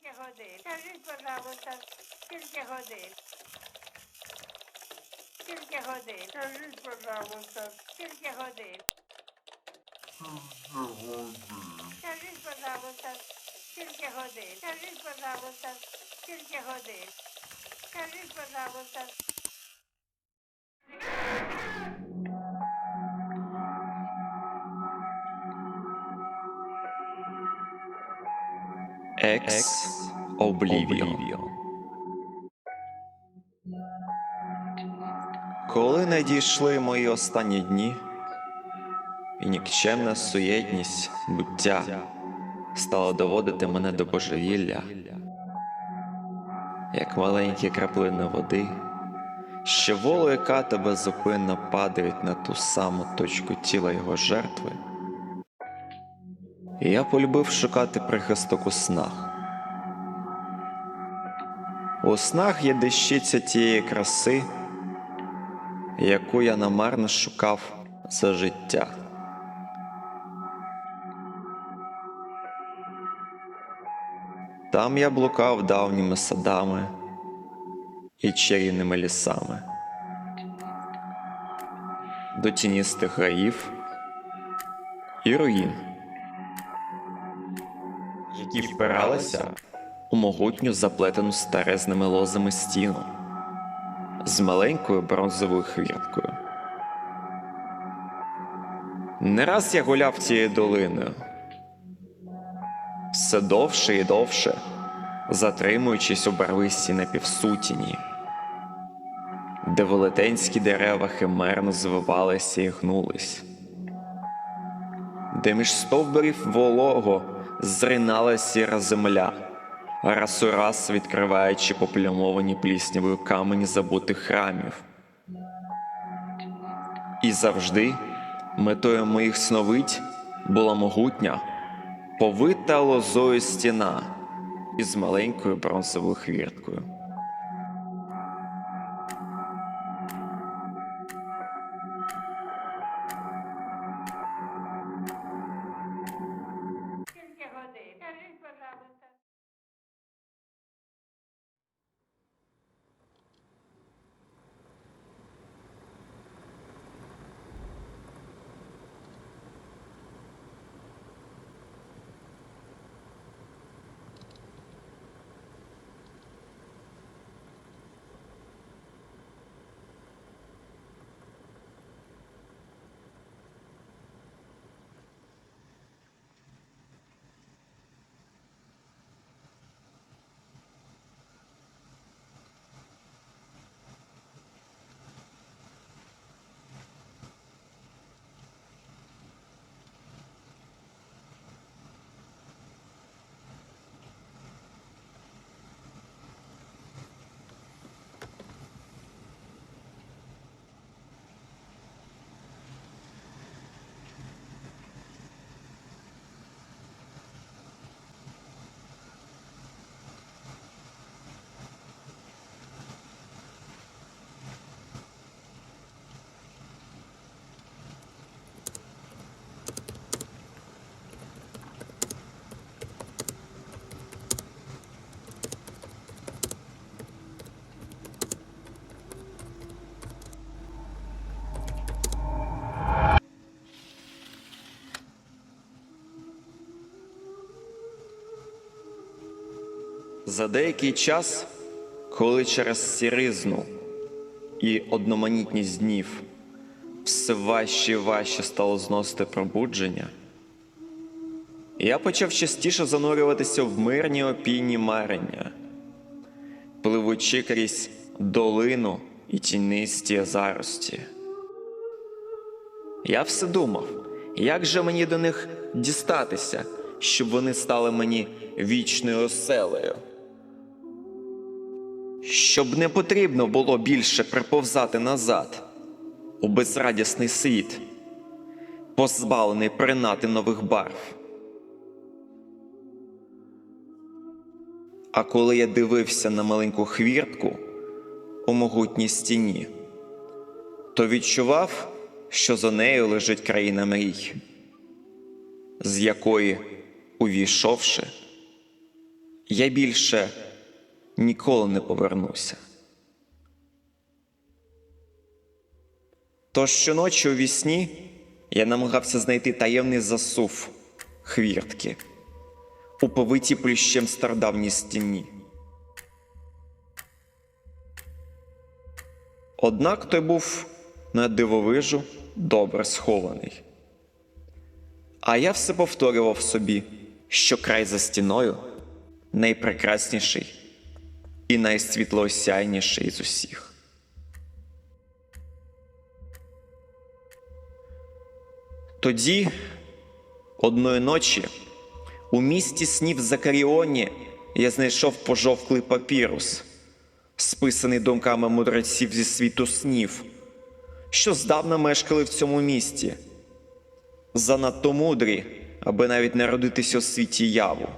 Скільки годин? Скажіть, пожалуйста, скільки годин? Скільки годин? Скажіть, пожалуйста, скільки годин? Скажіть, пожалуйста, скільки годин? Скажіть, пожалуйста, скільки годин? Скажіть, пожалуйста, Екс Oblivion. Коли надійшли мої останні дні, і нікчемна суєтність буття стала доводити мене до божевілля, як маленькі краплини води, що воло яка тебе зупинно падають на ту саму точку тіла його жертви. І я полюбив шукати прихисток у снах. У снах є дещиця тієї краси, яку я намарно шукав за життя. Там я блукав давніми садами і чарівними лісами, до тіністих гаїв і руїн які впиралися у могутню заплетену старезними лозами стіну з маленькою бронзовою хвірткою. Не раз я гуляв цією долиною, все довше і довше, затримуючись у барвисті напівсутіні, де велетенські дерева химерно звивалися і гнулись, де між стовбурів волого зринала сіра земля, раз у раз відкриваючи поплямовані пліснявою камені забутих храмів. І завжди метою моїх сновидь була могутня, повита лозою стіна із маленькою бронзовою хвірткою. За деякий час, коли через сіризну і одноманітність днів все важче і важче стало зносити пробудження, я почав частіше занурюватися в мирні опійні марення, пливучи крізь долину і тінисті зарості. Я все думав, як же мені до них дістатися, щоб вони стали мені вічною оселею. Щоб не потрібно було більше приповзати назад у безрадісний світ, позбавлений принати нових барв. А коли я дивився на маленьку хвіртку у могутній стіні, то відчував, що за нею лежить країна мрій, з якої, увійшовши, я більше ніколи не повернуся. Тож щоночі у вісні я намагався знайти таємний засув хвіртки у повитій плющем стародавній стіні. Однак той був на дивовижу добре схований. А я все повторював собі, що край за стіною найпрекрасніший і найсвітлоосяйніший з усіх. Тоді, одної ночі, у місті снів Закаріоні я знайшов пожовклий папірус, списаний думками мудреців зі світу снів, що здавна мешкали в цьому місті, занадто мудрі, аби навіть народитися у світі яву.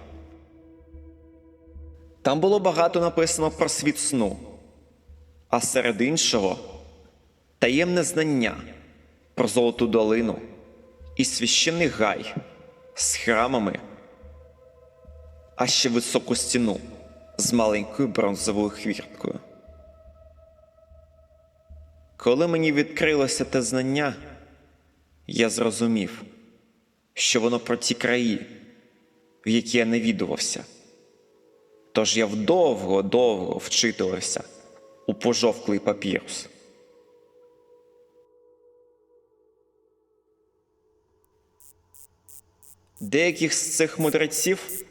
Там було багато написано про світ сну, а серед іншого таємне знання про золоту долину і священний гай з храмами, а ще високу стіну з маленькою бронзовою хвірткою. Коли мені відкрилося те знання, я зрозумів, що воно про ті краї, в які я навідувався. Тож я вдовго-довго вчитувався у пожовклий папірус. Деяких з цих мудреців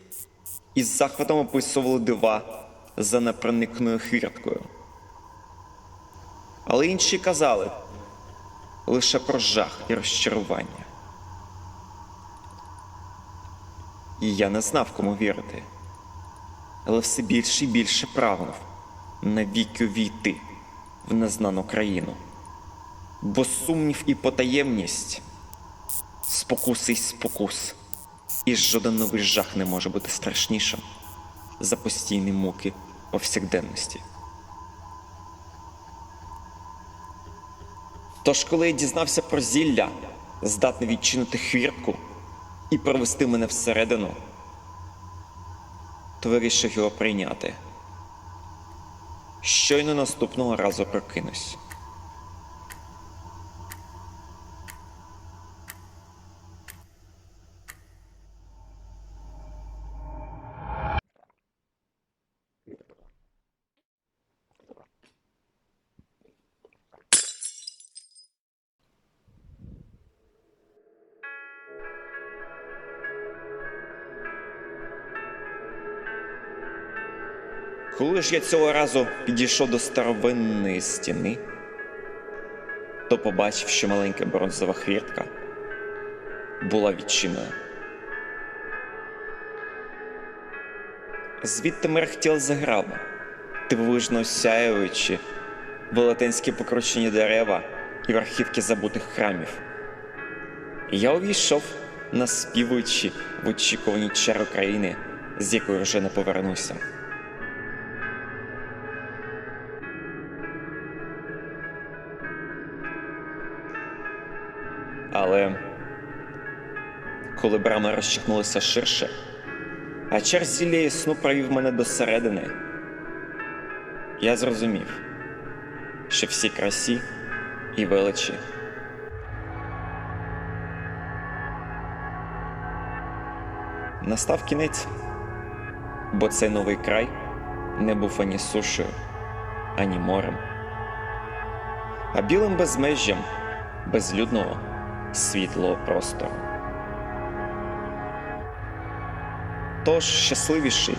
із захватом описували дива за непроникною хвірткою. Але інші казали лише про жах і розчарування. І я не знав, кому вірити, але все більше і більше прагнув навіки війти в незнану країну, бо сумнів і потаємність, спокуси й спокус, і жоден новий жах не може бути страшнішим за постійні муки повсякденності. Тож, коли я дізнався про зілля, здатне відчинити хвіртку і провести мене всередину, то вирішив його прийняти. Щойно наступного разу прокинусь. Коли ж я цього разу підійшов до старовинної стіни, то побачив, що маленька бронзова хвіртка була відчинена. Звідти мерехтіли заграба, дивовижно осяюючи велетенські покручені дерева і верхівки забутих храмів. Я увійшов, наспівуючи в очікуванні чару країни, з якої вже не повернуся. Але коли брама розчихнулася ширше, а чар зілля сну провів мене до середини, я зрозумів, що всі красі і величі. Настав кінець, бо цей новий край не був ані сушею, ані морем, а білим безмежжям безлюдного світлого простору. Тож щасливіший,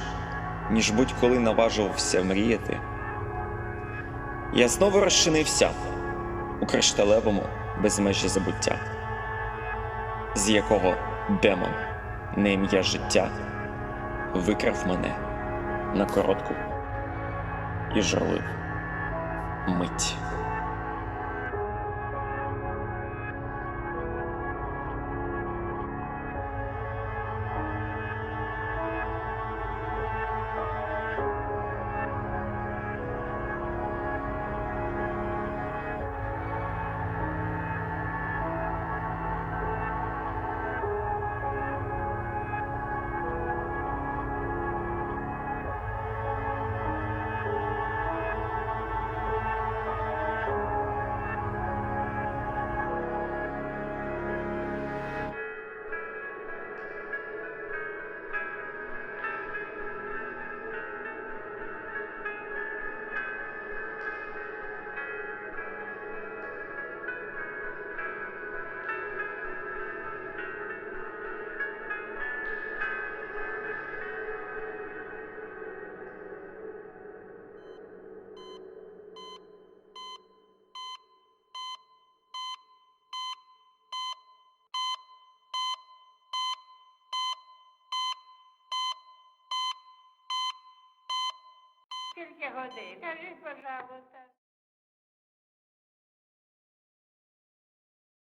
ніж будь-коли наважувався мріяти, я знову розчинився у кришталевому безмежі забуття, з якого демон, на ім'я життя, викрав мене на коротку і журливу мить. Скільки годин? Скажіть, пожалуйста.